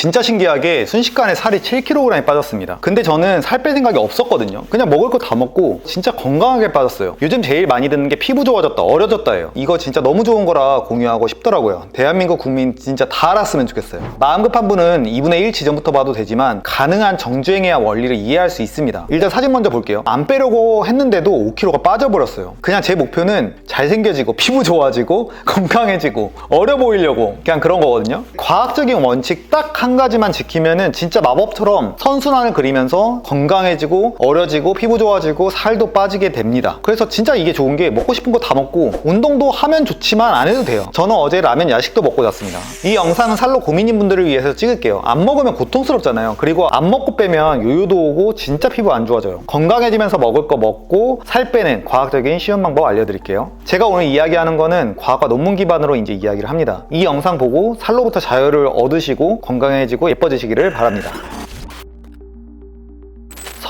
진짜 신기하게 순식간에 살이 7kg이 빠졌습니다. 근데 저는 살 뺄 생각이 없었거든요. 그냥 먹을 거 다 먹고 진짜 건강하게 빠졌어요. 요즘 제일 많이 듣는 게 피부 좋아졌다, 어려졌다예요. 이거 진짜 너무 좋은 거라 공유하고 싶더라고요. 대한민국 국민 진짜 다 알았으면 좋겠어요. 마음 급한 분은 2분의 1 지점부터 봐도 되지만 가능한 정주행해야 원리를 이해할 수 있습니다. 일단 사진 먼저 볼게요. 안 빼려고 했는데도 5kg가 빠져버렸어요. 그냥 제 목표는 잘생겨지고 피부 좋아지고 건강해지고 어려 보이려고 그냥 그런 거거든요. 과학적인 원칙 딱한 가지만 지키면은 진짜 마법처럼 선순환을 그리면서 건강해지고 어려지고 피부 좋아지고 살도 빠지게 됩니다. 그래서 진짜 이게 좋은 게 먹고 싶은 거 다 먹고 운동도 하면 좋지만 안 해도 돼요. 저는 어제 라면 야식도 먹고 잤습니다. 이 영상은 살로 고민인 분들을 위해서 찍을게요. 안 먹으면 고통스럽잖아요. 그리고 안 먹고 빼면 요요도 오고 진짜 피부 안 좋아져요. 건강해지면서 먹을 거 먹고 살 빼는 과학적인 쉬운 방법 알려드릴게요. 제가 오늘 이야기하는 거는 과학과 논문 기반으로 이제 이야기를 합니다. 이 영상 보고 살로부터 자유를 얻으시고 건강해 지고 예뻐지시기를 바랍니다.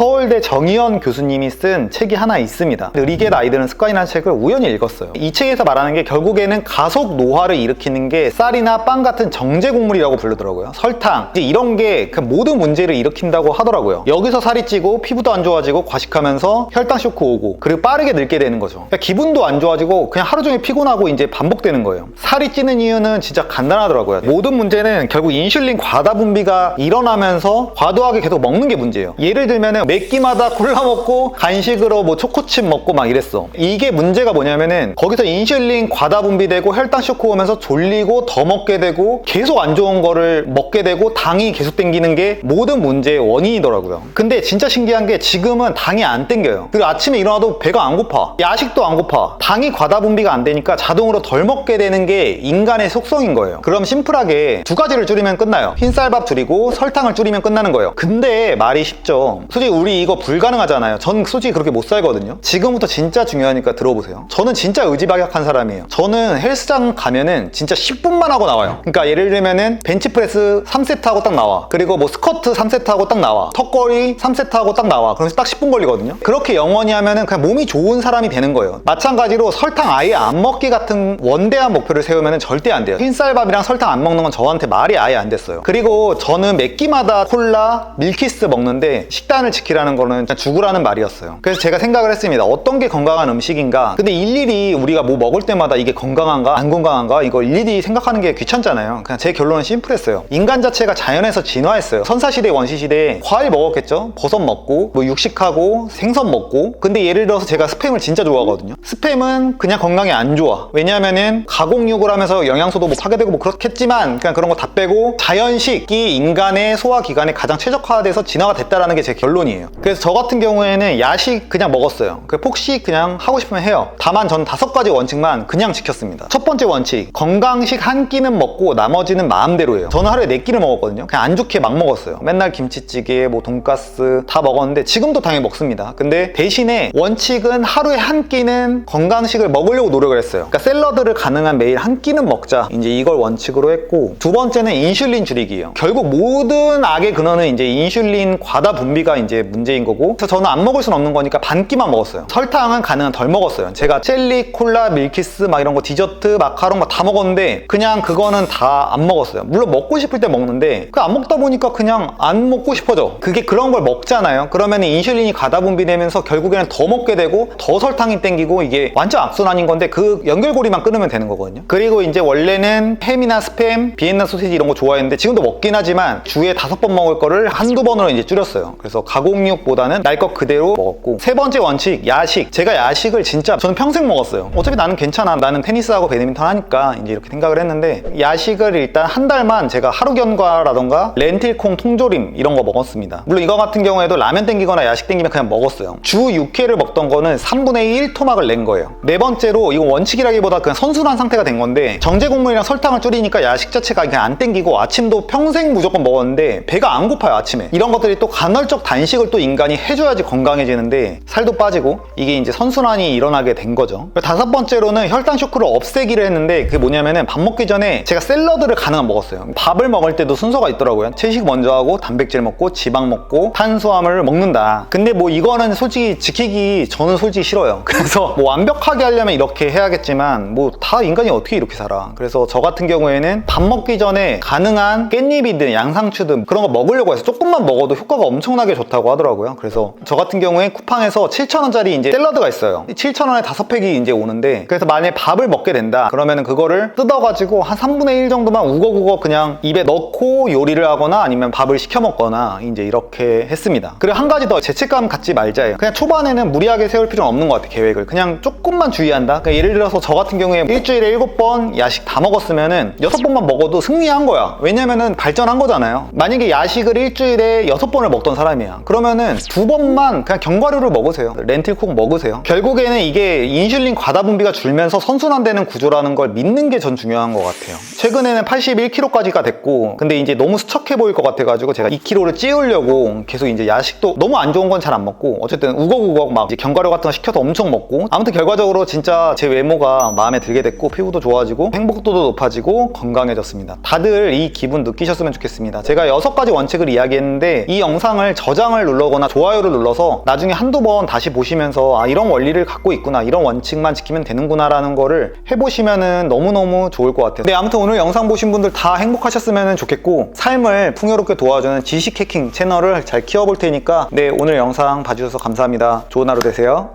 서울대 정의연 교수님이 쓴 책이 하나 있습니다. 느리게 아이들은 습관이라는 책을 우연히 읽었어요. 이 책에서 말하는 게 결국에는 가속 노화를 일으키는 게 쌀이나 빵 같은 정제 곡물이라고 부르더라고요. 설탕 이런 게 그 모든 문제를 일으킨다고 하더라고요. 여기서 살이 찌고 피부도 안 좋아지고 과식하면서 혈당 쇼크 오고 그리고 빠르게 늙게 되는 거죠. 그러니까 기분도 안 좋아지고 그냥 하루 종일 피곤하고 이제 반복되는 거예요. 살이 찌는 이유는 진짜 간단하더라고요. 모든 문제는 결국 인슐린 과다 분비가 일어나면서 과도하게 계속 먹는 게 문제예요. 예를 들면은 매 끼마다 콜라 먹고 간식으로 뭐 초코칩 먹고 막 이랬어. 이게 문제가 뭐냐면은 거기서 인슐린 과다 분비되고 혈당 쇼크 오면서 졸리고 더 먹게 되고 계속 안 좋은 거를 먹게 되고 당이 계속 땡기는 게 모든 문제의 원인이더라고요. 근데 진짜 신기한 게 지금은 당이 안 땡겨요. 그리고 아침에 일어나도 배가 안 고파. 야식도 안 고파. 당이 과다 분비가 안 되니까 자동으로 덜 먹게 되는 게 인간의 속성인 거예요. 그럼 심플하게 두 가지를 줄이면 끝나요. 흰쌀밥 줄이고 설탕을 줄이면 끝나는 거예요. 근데 말이 쉽죠. 솔직히 우리 이거 불가능하잖아요. 전 솔직히 그렇게 못 살거든요. 지금부터 진짜 중요하니까 들어보세요. 저는 진짜 의지박약한 사람이에요. 저는 헬스장 가면은 진짜 10분만 하고 나와요. 그러니까 예를 들면은 벤치프레스 3세트 하고 딱 나와. 그리고 뭐 스쿼트 3세트 하고 딱 나와. 턱걸이 3세트 하고 딱 나와. 그러면서 딱 10분 걸리거든요. 그렇게 영원히 하면은 그냥 몸이 좋은 사람이 되는 거예요. 마찬가지로 설탕 아예 안 먹기 같은 원대한 목표를 세우면은 절대 안 돼요. 흰쌀밥이랑 설탕 안 먹는 건 저한테 말이 아예 안 됐어요. 그리고 저는 몇 끼마다 콜라, 밀키스 먹는데 식단을 지키 라는 거는 죽으라는 말이었어요. 그래서 제가 생각을 했습니다. 어떤 게 건강한 음식인가? 근데 일일이 우리가 뭐 먹을 때마다 이게 건강한가, 안 건강한가? 이거 일일이 생각하는 게 귀찮잖아요. 그냥 제 결론은 심플했어요. 인간 자체가 자연에서 진화했어요. 선사시대, 원시시대에 과일 먹었겠죠? 버섯 먹고, 뭐 육식하고, 생선 먹고. 근데 예를 들어서 제가 스팸을 진짜 좋아하거든요. 스팸은 그냥 건강에 안 좋아. 왜냐하면은 가공육을 하면서 영양소도 뭐 파괴되고 뭐 그렇겠지만 그냥 그런 거 다 빼고 자연식이 인간의 소화기관에 가장 최적화돼서 진화가 됐다라는 게 제 결론이에요. 그래서 저 같은 경우에는 야식 그냥 먹었어요. 그 폭식 그냥 하고 싶으면 해요. 다만 전 다섯 가지 원칙만 그냥 지켰습니다. 첫 번째 원칙 건강식 한 끼는 먹고 나머지는 마음대로예요. 저는 하루에 네 끼를 먹었거든요. 그냥 안 좋게 막 먹었어요. 맨날 김치찌개, 뭐 돈가스 다 먹었는데 지금도 당연히 먹습니다. 근데 대신에 원칙은 하루에 한 끼는 건강식을 먹으려고 노력을 했어요. 그러니까 샐러드를 가능한 매일 한 끼는 먹자. 이제 이걸 원칙으로 했고 두 번째는 인슐린 줄이기예요. 결국 모든 악의 근원은 이제 인슐린 과다 분비가 이제 문제인 거고. 그래서 저는 안 먹을 순 없는 거니까 반 끼만 먹었어요. 설탕은 가능한 덜 먹었어요. 제가 젤리, 콜라, 밀키스 막 이런 거 디저트, 마카롱 막 다 먹었는데 그냥 그거는 다 안 먹었어요. 물론 먹고 싶을 때 먹는데 그 안 먹다 보니까 그냥 안 먹고 싶어져. 그게 그런 걸 먹잖아요. 그러면 인슐린이 가다 분비되면서 결국에는 더 먹게 되고 더 설탕이 땡기고 이게 완전 악순환인 건데 그 연결고리만 끊으면 되는 거거든요. 그리고 이제 원래는 햄이나 스팸, 비엔나 소시지 이런 거 좋아했는데 지금도 먹긴 하지만 주에 다섯 번 먹을 거를 한두 번으로 이제 줄였어요. 그래서 가고 006보다는 날 것 그대로 먹었고 세 번째 원칙 야식. 제가 야식을 진짜 저는 평생 먹었어요. 어차피 나는 괜찮아. 나는 테니스하고 배드민턴 하니까 이제 이렇게 생각을 했는데 야식을 일단 한 달만 제가 하루 견과라던가 렌틸콩 통조림 이런 거 먹었습니다. 물론 이거 같은 경우에도 라면 땡기거나 야식 땡기면 그냥 먹었어요. 주 6회를 먹던 거는 3분의 1 토막을 낸 거예요. 네 번째로 이건 원칙이라기보다 그냥 선순환 상태가 된 건데 정제 곡물이랑 설탕을 줄이니까 야식 자체가 그냥 안 땡기고 아침도 평생 무조건 먹었는데 배가 안 고파요 아침에. 이런 것들이 또 간헐적 단식 을 음식을 또 인간이 해줘야지 건강해지는데 살도 빠지고 이게 이제 선순환이 일어나게 된 거죠. 다섯 번째로는 혈당 쇼크를 없애기를 했는데 그게 뭐냐면은 밥 먹기 전에 제가 샐러드를 가능한 먹었어요. 밥을 먹을 때도 순서가 있더라고요. 채식 먼저 하고 단백질 먹고 지방 먹고 탄수화물을 먹는다. 근데 뭐 이거는 솔직히 지키기 저는 솔직히 싫어요. 그래서 뭐 완벽하게 하려면 이렇게 해야겠지만 뭐 다 인간이 어떻게 이렇게 살아. 그래서 저 같은 경우에는 밥 먹기 전에 가능한 깻잎이든 양상추든 그런 거 먹으려고 해서 조금만 먹어도 효과가 엄청나게 좋다고 하더라고요. 그래서 저 같은 경우에 쿠팡에서 7,000원짜리 이제 샐러드가 있어요. 7,000원에 다섯 팩이 이제 오는데 그래서 만약에 밥을 먹게 된다. 그러면은 그거를 뜯어가지고 한 3분의 1 정도만 우거우거 그냥 입에 넣고 요리를 하거나 아니면 밥을 시켜 먹거나 이제 이렇게 했습니다. 그리고 한 가지 더 죄책감 갖지 말자예요. 그냥 초반에는 무리하게 세울 필요는 없는 것 같아요. 계획을. 그냥 조금만 주의한다. 그러니까 예를 들어서 저 같은 경우에 일주일에 7번 야식 다 먹었으면은 6번만 먹어도 승리한 거야. 왜냐면은 발전한 거잖아요. 만약에 야식을 일주일에 6번을 먹던 사람이야. 그 러면은 두 번만 그냥 견과류를 먹으세요. 렌틸콩 먹으세요. 결국에는 이게 인슐린 과다 분비가 줄면서 선순환되는 구조라는 걸 믿는 게 전 중요한 것 같아요. 최근에는 81kg까지가 됐고, 근데 이제 너무 수척해 보일 것 같아가지고 제가 2kg를 찌우려고 계속 이제 야식도 너무 안 좋은 건 잘 안 먹고, 어쨌든 우걱우걱 막 견과류 같은 거 시켜서 엄청 먹고, 아무튼 결과적으로 진짜 제 외모가 마음에 들게 됐고, 피부도 좋아지고, 행복도도 높아지고, 건강해졌습니다. 다들 이 기분 느끼셨으면 좋겠습니다. 제가 여섯 가지 원칙을 이야기했는데, 이 영상을 저장을 눌러거나 좋아요를 눌러서 나중에 한두 번 다시 보시면서, 아, 이런 원리를 갖고 있구나, 이런 원칙만 지키면 되는구나 라는 거를 해보시면은 너무너무 좋을 것 같아요. 네, 아무튼 오늘 영상 보신 분들 다 행복하셨으면 좋겠고, 삶을 풍요롭게 도와주는 지식 해킹 채널을 잘 키워볼 테니까, 네, 오늘 영상 봐주셔서 감사합니다. 좋은 하루 되세요.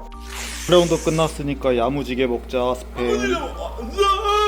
라운드 끝났으니까 야무지게 먹자, 스팸.